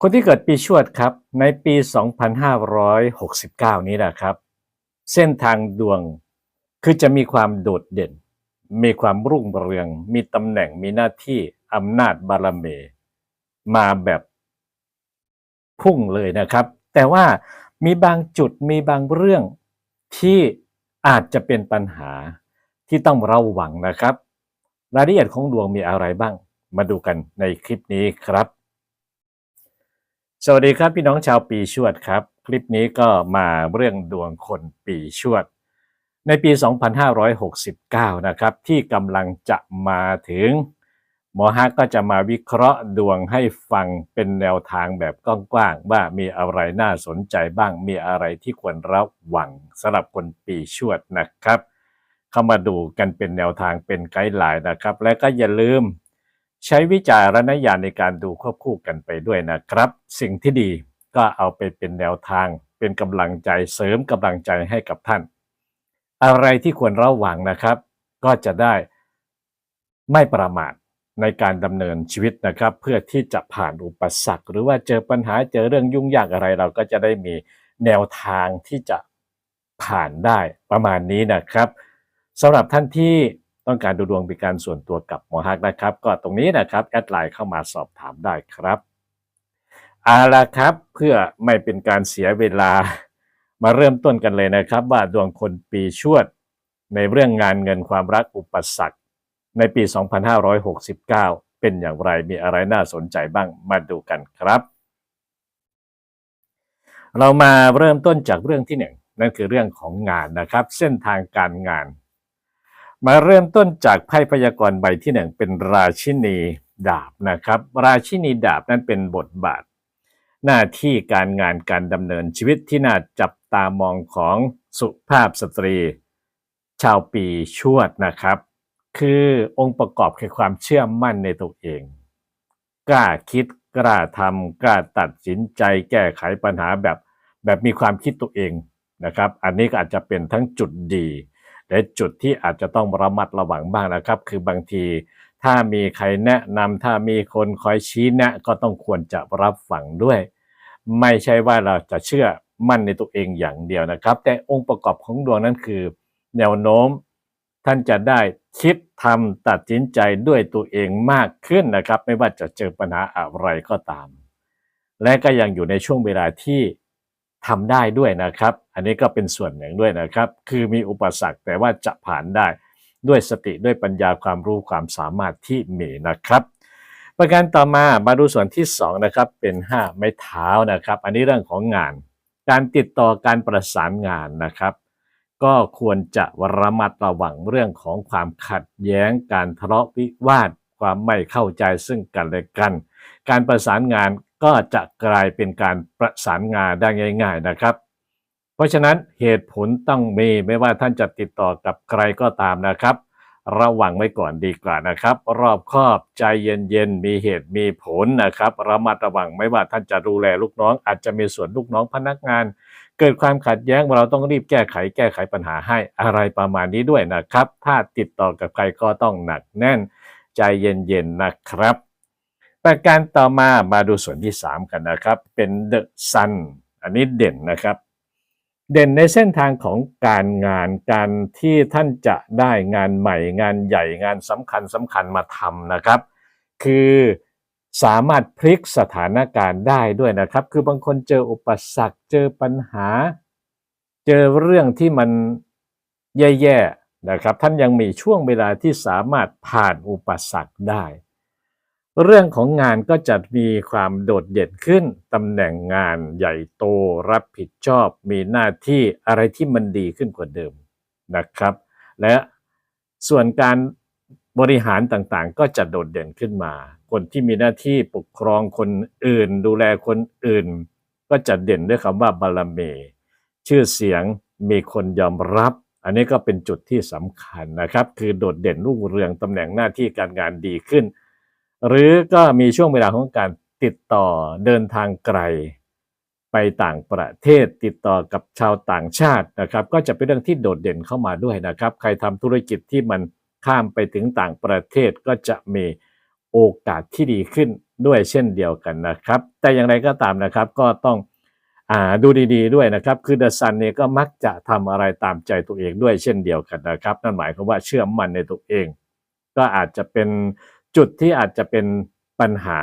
คนที่เกิดปีชวดครับในปี 2569 นี้นะครับ เส้นทางดวงคือจะมีความโดดเด่น มีความรุ่งเรือง มีตำแหน่งมีหน้าที่อำนาจบารมีมาแบบพุ่งเลยนะครับ แต่ว่ามีบางจุดมีบางเรื่องที่อาจจะเป็นปัญหาที่ต้องระวังนะครับ รายละเอียดของดวงมีอะไรบ้าง มาดูกันในคลิปนี้ครับ สวัสดีครับพี่น้องชาวปีชวดครับ คลิปนี้ก็มาเรื่องดวงคนปีชวด ในปี 2569 นะครับ ที่กำลังจะมาถึง หมอฮักก็จะมาวิเคราะห์ดวงให้ฟังเป็นแนวทางแบบกว้างๆว่ามีอะไรน่าสนใจบ้างมีอะไรที่ควรระวังสำหรับคนปีชวดนะครับ เข้ามาดูกันเป็นแนวทางเป็นไกด์ไลน์นะครับ และก็อย่าลืม ใช้วิจารณญาณในการดูควบคู่กันไปด้วยนะครับ สิ่งที่ดีก็เอาไปเป็นแนวทาง เป็นกำลังใจเสริมกำลังใจให้กับท่าน อะไรที่ควรระวังนะครับ ก็จะได้ไม่ประมาทในการดำเนินชีวิตนะครับ เพื่อที่จะผ่านอุปสรรค หรือว่าเจอปัญหาเจอเรื่องยุ่งยากอะไรเราก็จะได้มีแนวทางที่จะผ่านได้ประมาณนี้นะครับสำหรับท่านที่ ต้องการดูดวงเป็นการส่วนตัวกับหมอฮักนะครับ ก็ตรงนี้นะครับแอดไลน์เข้ามาสอบถามได้ครับเอาละครับเพื่อไม่เป็นการเสียเวลามาเริ่มต้นกันเลยนะครับ ว่าดวงคนปีชวดในเรื่องงานเงินความรักอุปสรรค ในปี 2569 เป็นอย่างไรมีอะไรน่าสนใจบ้างมาดูกันครับ เรามาเริ่มต้นจากเรื่องที่หนึ่งนั่นคือเรื่องของงานนะครับ เส้นทางการงาน มาเริ่มต้นจากไพ่พยากรณ์ใบที่หนึ่งเป็นราชินีดาบนะครับ ราชินีดาบนั้นเป็นบทบาท หน้าที่การงานการดำเนินชีวิตที่น่าจับตามองของสุภาพสตรี ชาวปีชวดนะครับ คือองค์ประกอบคือความเชื่อมั่นในตัวเอง กล้าคิดกล้าทำกล้าตัดสินใจแก้ไขปัญหาแบบแบบมีความคิดตัวเองนะครับ อันนี้ก็อาจจะเป็นทั้งจุดดี และจุดที่อาจจะต้องระมัดระวังบ้างนะครับ คือบางที ถ้ามีใครแนะนำถ้ามีคนคอยชี้แนะ ก็ต้องควรจะรับฟังด้วย ไม่ใช่ว่าเราจะเชื่อมั่นในตัวเองอย่างเดียวนะครับ แต่องค์ประกอบของดวงนั้นคือ แนวโน้ม ท่านจะได้คิดทำตัดสินใจด้วยตัวเองมากขึ้นนะครับ ไม่ว่าจะเจอปัญหาอะไรก็ตาม และก็ยังอยู่ในช่วงเวลาที่ ทำได้ด้วยนะครับ อันนี้ก็เป็นส่วนหนึ่งด้วยนะครับ คือมีอุปสรรคแต่ว่าจะผ่านได้ด้วยสติด้วยปัญญาความรู้ความสามารถที่มีนะครับ ประการต่อมามาดูส่วนที่2นะครับเป็น 5 ไม้เท้านะครับ อันนี้เรื่องของงาน การติดต่อการประสานงานนะครับ ก็ควรจะระมัดระวังเรื่องของความขัดแย้ง การทะเลาะวิวาท ความไม่เข้าใจซึ่งกันและกัน การประสานงาน ก็จะกลายเป็นการประสานงานได้ง่าย ๆนะครับ เพราะฉะนั้นเหตุผลต้องมีไม่ว่าท่านจะติดต่อกับใครก็ตามนะครับ ระวังไว้ก่อนดีกว่านะครับ รอบคอบใจเย็นๆมีเหตุมีผลนะครับระมัดระวังไม่ว่าท่านจะดูแลลูกน้อง อาจจะมีส่วนลูกน้องพนักงาน เกิดความขัดแย้งเราต้องรีบแก้ไขแก้ไขปัญหาให้อะไรประมาณนี้ด้วยนะครับ ถ้าติดต่อกับใครก็ต้องหนักแน่นใจเย็นๆนะครับ ประการต่อมามาดูส่วนที่ 3 กันนะครับ เป็นเดอะซันอันนี้เด่นนะครับ เด่นในเส้นทางของการงานการที่ท่านจะได้งานใหม่งานใหญ่งานสำคัญสำคัญมาทำนะครับ คือสามารถพลิกสถานการณ์ได้ด้วยนะครับ คือบางคนเจออุปสรรคเจอปัญหา เจอเรื่องที่มันแย่ๆนะครับ ท่านยังมีช่วงเวลาที่สามารถผ่านอุปสรรคได้ เรื่องของงานก็จะมีความโดดเด่นขึ้น ตำแหน่งงานใหญ่โตรับผิดชอบ มีหน้าที่อะไรที่มันดีขึ้นกว่าเดิมนะครับ และส่วนการบริหารต่างๆ ก็จะโดดเด่นขึ้นมา คนที่มีหน้าที่ปกครองคนอื่น ดูแลคนอื่น ก็จะเด่นด้วยคำว่าบารมีชื่อเสียงมีคนยอมรับ อันนี้ก็เป็นจุดที่สำคัญนะครับ คือโดดเด่นรุ่งเรืองตำแหน่งหน้าที่การงานดีขึ้น หรือก็มีช่วงเวลาของการติดต่อเดินทางไกล ไปต่างประเทศติดต่อกับชาวต่างชาตินะครับ ก็จะเป็นเรื่องที่โดดเด่นเข้ามาด้วยนะครับ ใครทำธุรกิจที่มันข้ามไปถึงต่างประเทศก็จะมีโอกาสที่ดีขึ้นด้วยเช่นเดียวกันนะครับ แต่อย่างไรก็ตามนะครับก็ต้องอดูดีๆด้วยนะครับ คือเดอะซันเนี่ยก็มักจะทำอะไรตามใจตัวเองด้วยเช่นเดียวกันนะครับ นั่นหมายความว่าเชื่อมั่นในตัวเอง ก็อาจจะเป็น จุดที่อาจจะเป็นปัญหา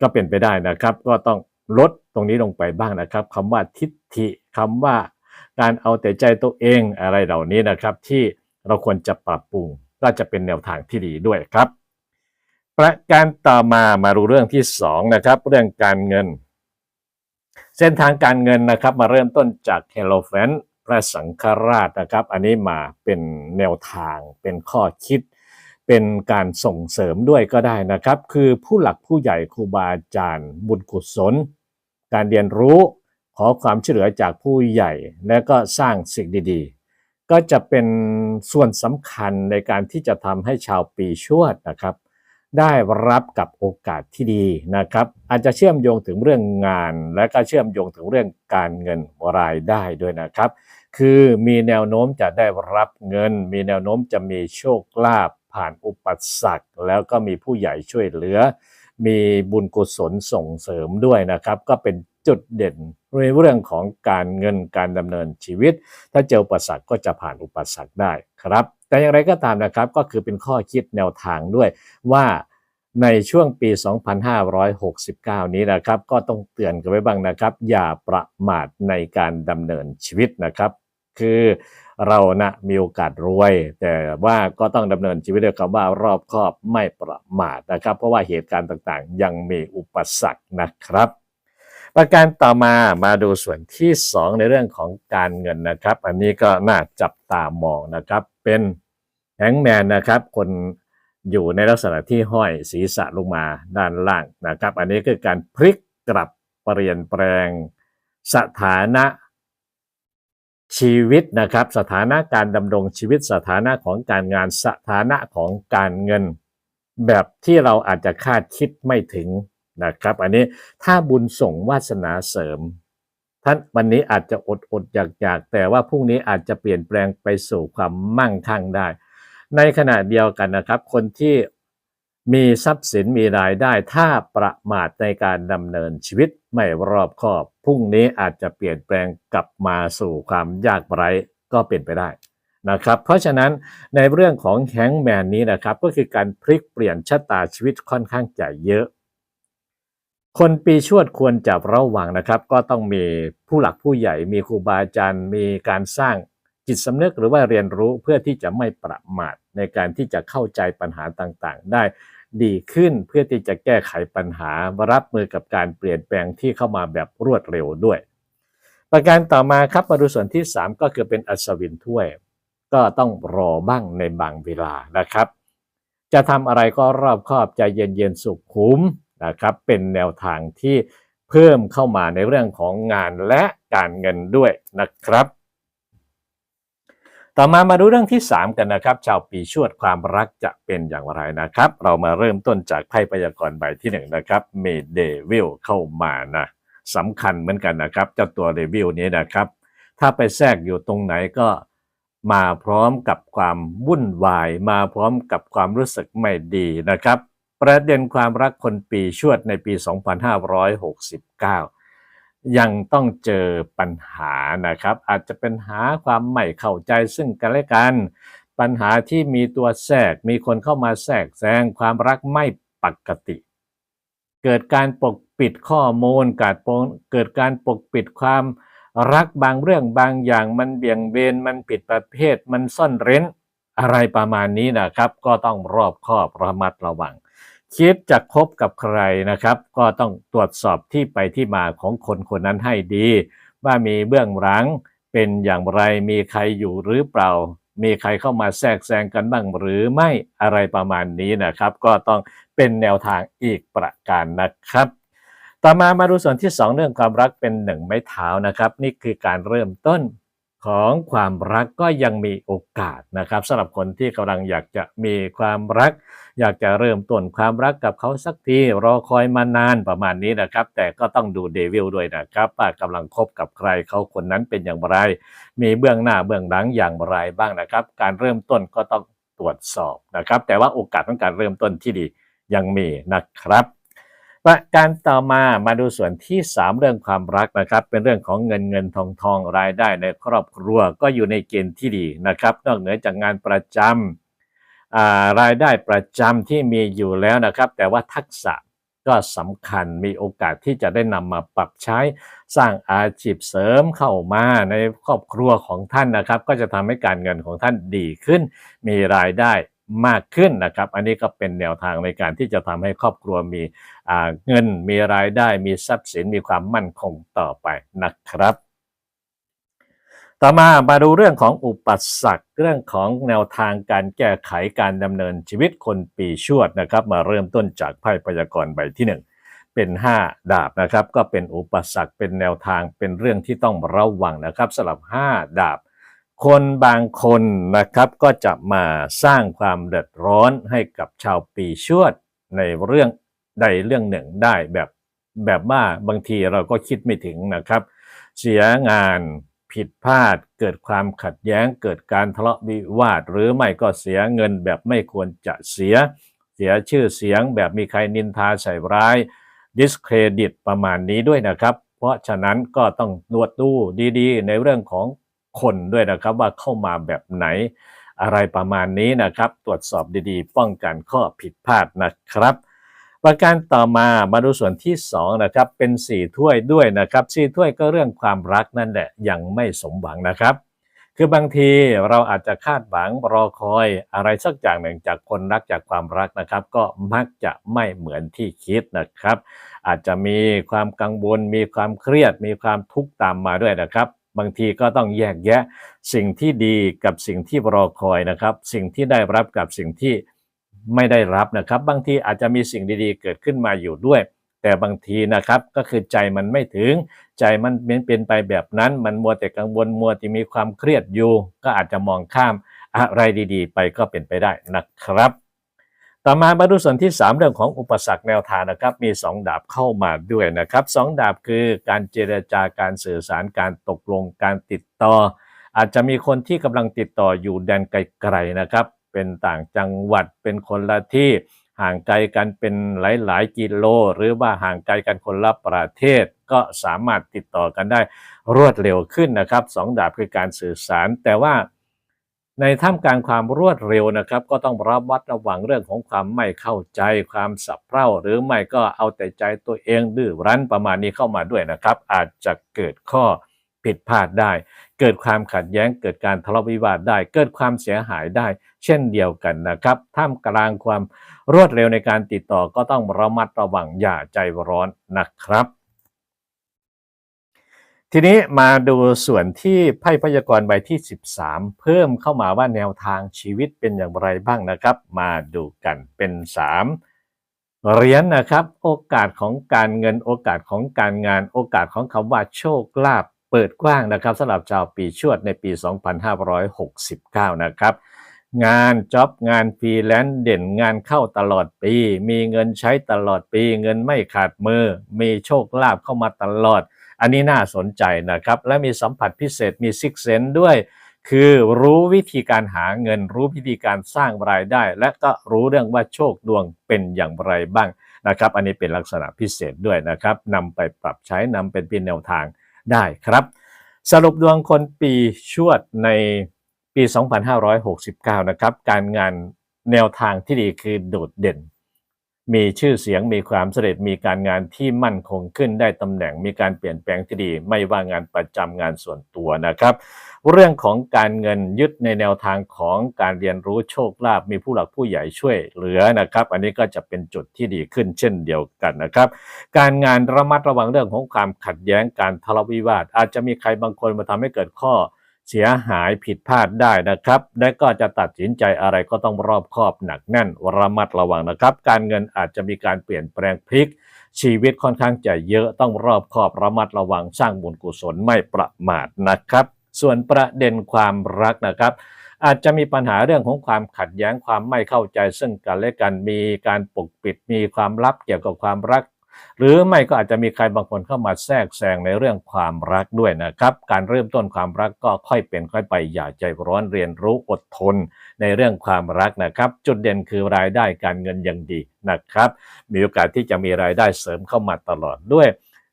ก็เป็นไปได้นะครับ ก็ต้องลดตรงนี้ลงไปบ้างนะครับคำว่าทิฏฐิคำว่าการเอาแต่ใจตัวเองอะไรเหล่านี้นะครับ ที่เราควรจะปรับปรุงก็จะเป็นแนวทางที่ดีด้วยครับ ประการต่อมามาดูเรื่องที่สองนะครับเรื่องการเงิน เส้นทางการเงินนะครับ มาเริ่มต้นจากเฮโลแฟนพระสังฆราชนะครับ อันนี้มาเป็นแนวทางเป็นข้อคิด เป็นการส่งเสริมด้วยก็ได้นะครับ คือผู้หลักผู้ใหญ่ครูบาอาจารย์ บุญกุศล การเรียนรู้ขอความช่วยเหลือจากผู้ใหญ่ และก็สร้างสิ่งดีๆ ก็จะเป็นส่วนสำคัญในการที่จะทำให้ชาวปีชวดนะครับ ได้รับกับโอกาสที่ดีนะครับ อาจจะเชื่อมโยงถึงเรื่องงาน และก็เชื่อมโยงถึงเรื่องการเงินรายได้ด้วยนะครับ คือมีแนวโน้มจะได้รับเงิน มีแนวโน้มจะมีโชคลาภ ผ่านอุปสรรค แล้วก็มีผู้ใหญ่ช่วยเหลือ มีบุญกุศลส่งเสริมด้วยนะครับ ก็เป็นจุดเด่นในเรื่องของการเงินการดำเนินชีวิต ถ้าเจออุปสรรคก็จะผ่านอุปสรรคได้ครับ แต่อย่างไรก็ตามนะครับก็คือเป็นข้อคิดแนวทางด้วยว่าในช่วงปี 2569 นี้นะครับ ก็ต้องเตือนกันไว้บ้างนะครับ อย่าประมาทในการดำเนินชีวิตนะครับ คือเรานะมีโอกาสรวย แต่ว่าก็ต้องดำเนินชีวิตด้วยคำว่ารอบคอบไม่ประมาทนะครับ เพราะว่าเหตุการณ์ต่างๆ ยังมีอุปสรรคนะครับ ประการต่อมามาดูส่วนที่ 2 ในเรื่องของการเงินนะครับ อันนี้ก็น่าจับตามองนะครับ เป็นแฮงแมนนะครับ คนอยู่ในลักษณะที่ห้อยศีรษะลงมาด้านล่างนะครับ อันนี้คือการพลิกกลับเปลี่ยนแปลงสถานะ ชีวิตนะครับ สถานะการดำรงชีวิตสถานะของการงานสถานะของการเงิน แบบที่เราอาจจะคาดคิดไม่ถึงนะครับ อันนี้ถ้าบุญส่งวาสนาเสริม ท่านวันนี้อาจจะอดอดอยากอยากแต่ว่าพรุ่งนี้อาจจะเปลี่ยนแปลงไปสู่ความมั่งคั่งได้ ในขณะเดียวกันนะครับ คนที่ มีทรัพย์สินมีรายได้ถ้าประมาทในการดำเนินชีวิตไม่รอบคอบ พรุ่งนี้อาจจะเปลี่ยนแปลงกลับมาสู่ความยากไร้ก็เป็นไปได้นะครับ เพราะฉะนั้นในเรื่องของแฮงแมนนี้นะครับ ก็คือการพลิกเปลี่ยนชะตาชีวิตค่อนข้างจะเยอะ คนปีชวดควรจะระวังนะครับ ก็ต้องมีผู้หลักผู้ใหญ่ มีครูบาอาจารย์ มีการสร้างจิตสำนึกหรือว่าเรียนรู้เพื่อที่จะไม่ประมาทในการที่จะเข้าใจปัญหาต่างๆ ได้ ดีขึ้นเพื่อที่จะแก้ไขปัญหารับมือกับการเปลี่ยนแปลงที่เข้ามาแบบรวดเร็วด้วย ประการต่อมาครับมาดูส่วนที่ 3 ก็คือเป็นอัศวินถ้วย ก็ต้องรอบ้างในบางเวลานะครับ จะทำอะไรก็รอบคอบใจเย็นๆสุขุมนะครับ เป็นแนวทางที่เพิ่มเข้ามาในเรื่องของงานและการเงินด้วยนะครับ ต่อมามาดูเรื่องที่ 3 กันนะครับ ชาวปีชวดความรักจะเป็นอย่างไรนะครับ เรามาเริ่มต้นจากไพ่พยากรณ์ใบที่1นะครับเมเดวิลเข้ามานะสำคัญเหมือนกันนะครับ เจ้าตัวเดวิลนี้นะครับ ถ้าไปแทรกอยู่ตรงไหนก็มาพร้อมกับความวุ่นวาย มาพร้อมกับความรู้สึกไม่ดีนะครับ ประเด็นความรักคนปีชวดในปี 2569 ยังต้องเจอปัญหานะครับ อาจจะเป็นหาความไม่เข้าใจซึ่งกันและกัน ปัญหาที่มีตัวแทรกมีคนเข้ามาแทรกแซงความรักไม่ปกติ เกิดการปกปิดข้อมูลกิดปกเกิดการปกปิดความรักบางเรื่องบางอย่างมันเบี่ยงเบนมันผิดประเภทมันซ่อนเร้นอะไรประมาณนี้นะครับ ก็ต้องรอบคอบระมัดระวัง คิดจะคบกับใครนะครับ ก็ต้องตรวจสอบที่ไปที่มาของคนคนนั้นให้ดี ว่ามีเบื้องหลังเป็นอย่างไรมีใครอยู่หรือเปล่า มีใครเข้ามาแทรกแซงกันบ้างหรือไม่อะไรประมาณนี้นะครับ ก็ต้องเป็นแนวทางอีกประการนะครับ ต่อมามาดูส่วนที่ 2 เรื่องความรักเป็นหนึ่งไม้เท้านะครับ นี่คือการเริ่มต้นของความรักก็ยังมีโอกาสนะครับสำหรับคนที่กำลังอยากจะมีความรัก อยากจะเริ่มต้นความรักกับเขาสักทีรอคอยมานานประมาณนี้นะครับ แต่ก็ต้องดูเดวิลด้วยนะครับว่ากำลังคบกับใครเขาคนนั้นเป็นอย่างไร มีเบื้องหน้าเบื้องหลังอย่างไรบ้างนะครับ การเริ่มต้นก็ต้องตรวจสอบนะครับ แต่ว่าโอกาสของการเริ่มต้นที่ดียังมีนะครับประการต่อมามาดูส่วนที่ 3 เรื่องความรักนะครับ เป็นเรื่องของเงินเงินทองทองรายได้ในครอบครัวก็อยู่ในเกณฑ์ที่ดีนะครับ นอกเหนือจากงานประจำอ่า รายได้ประจำที่มีอยู่แล้วนะครับ แต่ว่าทักษะก็สำคัญมีโอกาสที่จะได้นำมาปรับใช้สร้างอาชีพเสริมเข้ามาในครอบครัวของท่านนะครับ ก็จะทำให้การเงินของท่านดีขึ้น มีรายได้มากขึ้นนะครับ อันนี้ก็เป็นแนวทางในการที่จะทำให้ครอบครัวมีเงิน มีรายได้ มีทรัพย์สิน มีความมั่นคงต่อไปนะครับ ต่อมามาดูเรื่องของอุปสรรคเรื่องของแนวทางการแก้ไขการดำเนินชีวิตคนปีชวดนะครับ มาเริ่มต้นจากไพ่พยากรณ์ใบที่หนึ่งเป็น 5 ดาบนะครับ ก็เป็นอุปสรรคเป็นแนวทางเป็นเรื่องที่ต้องระวังนะครับสำหรับ 5 ดาบ คนบางคนนะครับก็จะมาสร้างความเดือดร้อนให้กับชาวปีชวดในเรื่องใดเรื่องหนึ่งได้แบบแบบว่าบางทีเราก็คิดไม่ถึงนะครับ เสียงาน ผิดพลาด เกิดความขัดแย้ง เกิดการทะเลาะวิวาท หรือไม่ก็เสียเงินแบบไม่ควรจะเสีย เสียชื่อเสียงแบบมีใครนินทาใส่ร้าย discredit ประมาณนี้ด้วยนะครับ เพราะฉะนั้นก็ต้องตรวจดูดีๆ ในเรื่องของคนด้วยนะครับว่าเข้ามาแบบไหน อะไรประมาณนี้นะครับ ตรวจสอบดีๆ ป้องกันข้อผิดพลาดนะครับ ประการต่อมามาดูส่วนที่2นะครับเป็นสี่ถ้วยด้วยนะครับสี่ถ้วยก็เรื่องความรักนั่นแหละยังไม่สมหวังนะครับ คือบางทีเราอาจจะคาดหวังรอคอยอะไรสักอย่างหนึ่งจากคนรักจากความรักนะครับ ก็มักจะไม่เหมือนที่คิดนะครับ อาจจะมีความกังวลมีความเครียด มีความทุกข์ตามมาด้วยนะครับบางทีก็ต้องแยกแยะสิ่งที่ดีกับสิ่งที่รอคอยนะครับ สิ่งที่ได้รับกับสิ่งที่ ไม่ได้รับนะครับ บางทีอาจจะมีสิ่งดีๆ เกิดขึ้นมาอยู่ด้วย แต่บางทีนะครับก็คือใจมันไม่ถึง ใจมันเป็นไปแบบนั้น มันมัวแต่กังวลมัวแต่มีความเครียดอยู่ ก็อาจจะมองข้ามอะไรดีๆ ไปก็เป็นไปได้นะครับ ต่อมามาดูส่วนที่ 3 เรื่องของอุปสรรคแนวทางนะครับ มี 2 ดาบเข้ามาด้วยนะครับสองดาบคือการเจรจาการสื่อสารการตกลงการติดต่อ อาจจะมีคนที่กำลังติดต่ออยู่แดนไกลๆนะครับ เป็นต่างจังหวัดเป็นคนละที่ห่างไกลกันเป็นหลาย ๆ กิโล หรือว่าห่างไกลกันคนละประเทศ ก็สามารถติดต่อกันได้รวดเร็วขึ้นนะครับสองดาบคือการสื่อสาร แต่ว่าในท่ามกลางความรวดเร็วนะครับ ก็ต้องระมัดระวังเรื่องของความไม่เข้าใจความสับเพร่า หรือไม่ก็เอาแต่ใจตัวเองดื้อรั้นประมาณนี้เข้ามาด้วยนะครับ อาจจะเกิดข้อ ผิดพลาดได้ เกิดความขัดแย้งเกิดการทะเลาะวิวาทได้ เกิดความเสียหายได้ เช่นเดียวกันนะครับ ท่ามกลางความรวดเร็วในการติดต่อก็ต้องระมัดระวังอย่าใจร้อนนะครับ ทีนี้มาดูส่วนที่ไพ่พยากรณ์ใบที่ 13 เพิ่มเข้ามาว่าแนวทางชีวิตเป็นอย่างไรบ้างนะครับ มาดูกันเป็น 3เหรียญนะครับโอกาสของการเงินโอกาสของการงาน โอกาสของคำว่าโชคลาภ เปิดกว้างนะครับสำหรับชาวปีชวดในปี 2569 นะครับ งานจ็อบงานฟรีแลนซ์เด่นงานเข้าตลอดปี มีเงินใช้ตลอดปี เงินไม่ขาดมือ มีโชคลาภเข้ามาตลอด อันนี้น่าสนใจนะครับ และมีสัมผัสพิเศษมีซิกเซนด้วยคือรู้วิธีการหาเงินรู้วิธีการสร้างรายได้ และก็รู้เรื่องว่าโชคดวงเป็นอย่างไรบ้างนะครับ อันนี้เป็นลักษณะพิเศษด้วยนะครับนำไปปรับใช้นำเป็นเป็นแนวทาง ได้ครับ สรุปดวงคนปีชวดในปี 2569 นะครับ การงานแนวทางที่ดีคือโดดเด่น มีชื่อเสียงมีความสำเร็จมีการงานที่มั่นคงขึ้นได้ตำแหน่งมีการเปลี่ยนแปลงที่ดี ไม่ว่างานประจำงานส่วนตัวนะครับ เรื่องของการเงินยึดในแนวทางของการเรียนรู้โชคลาภมีผู้หลักผู้ใหญ่ช่วยเหลือนะครับ อันนี้ก็จะเป็นจุดที่ดีขึ้นเช่นเดียวกันนะครับ การงานระมัดระวังเรื่องของความขัดแย้งการทะเลาะวิวาท อาจจะมีใครบางคนมาทำให้เกิดข้อเสียหายผิดพลาดได้นะครับ และก็จะตัดสินใจอะไรก็ต้องรอบคอบหนักแน่นระมัดระวังนะครับ การเงินอาจจะมีการเปลี่ยนแปลงพลิก ชีวิตค่อนข้างจะเยอะต้องรอบคอบระมัดระวังสร้างบุญกุศลไม่ประมาทนะครับ ส่วนประเด็นความรักนะครับ อาจจะมีปัญหาเรื่องของความขัดแย้งความไม่เข้าใจซึ่งกันและกันมีการปกปิดมีความลับเกี่ยวกับความรัก หรือไม่ก็อาจจะมีใครบางคนเข้ามาแทรกแซงในเรื่องความรักด้วยนะครับ การเริ่มต้นความรักก็ค่อยเป็นค่อยไปอย่าใจร้อนเรียนรู้อดทนในเรื่องความรักนะครับ จุดเด่นคือรายได้การเงินย่างดีนะครับ มีโอกาสที่จะมีรายได้เสริมเข้ามาตลอดด้วย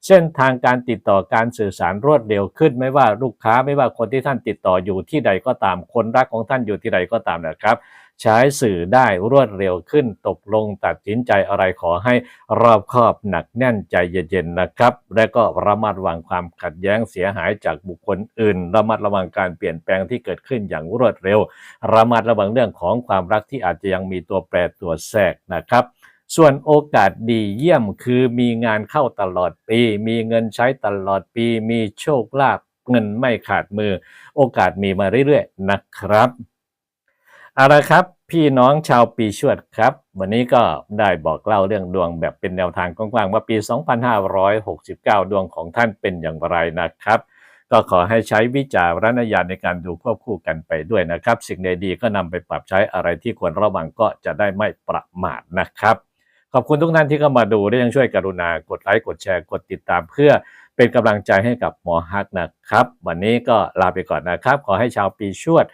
เส้นทางการติดต่อการสื่อสารรวดเร็วขึ้น ไม่ว่าลูกค้าไม่ว่าคนที่ท่านติดต่ออยู่ที่ใดก็ตาม คนรักของท่านอยู่ที่ใดก็ตามนะครับ ใช้สื่อได้รวดเร็วขึ้น ตกลงตัดสินใจอะไรขอให้รอบคอบหนักแน่นใจเย็นๆนะครับ และก็ระมัดระวังความขัดแย้งเสียหายจากบุคคลอื่น ระมัดระวังการเปลี่ยนแปลงที่เกิดขึ้นอย่างรวดเร็ว ระมัดระวังเรื่องของความรักที่อาจจะยังมีตัวแปรตัวแทรกนะครับ ส่วนโอกาสดีเยี่ยมคือมีงานเข้าตลอดปี มีเงินใช้ตลอดปี มีโชคลาภเงินไม่ขาดมือ โอกาสมีมาเรื่อยๆนะครับเอาละครับ พี่น้องชาวปีชวดครับ วันนี้ก็ได้บอกเล่าเรื่องดวงแบบเป็นแนวทางกว้างๆว่าปี 2569 ดวงของท่านเป็นอย่างไรนะครับ ก็ขอให้ใช้วิจารณญาณในการดูควบคู่กันไปด้วยนะครับ สิ่งใดดีก็นำไปปรับใช้อะไรที่ควรระวังก็จะได้ไม่ประมาทนะครับ ขอบคุณทุกท่านที่เข้ามาดูและยังช่วยกรุณากดไลค์กดแชร์กดติดตาม เพื่อเป็นกำลังใจให้กับหมอฮักนะครับ วันนี้ก็ลาไปก่อนนะครับ ขอให้ชาวปีชวด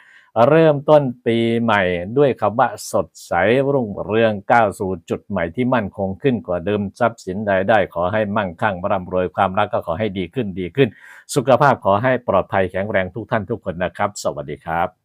เริ่มต้นปีใหม่ด้วยคำว่าสดใสรุ่งเรืองก้าวสู่จุดใหม่ที่มั่นคงขึ้นกว่าเดิมทรัพย์สินใดได้ ขอให้มั่งคั่งร่ำรวยความรักก็ขอให้ดีขึ้นดีขึ้น สุขภาพขอให้ปลอดภัยแข็งแรงทุกท่านทุกคนนะครับ สวัสดีครับ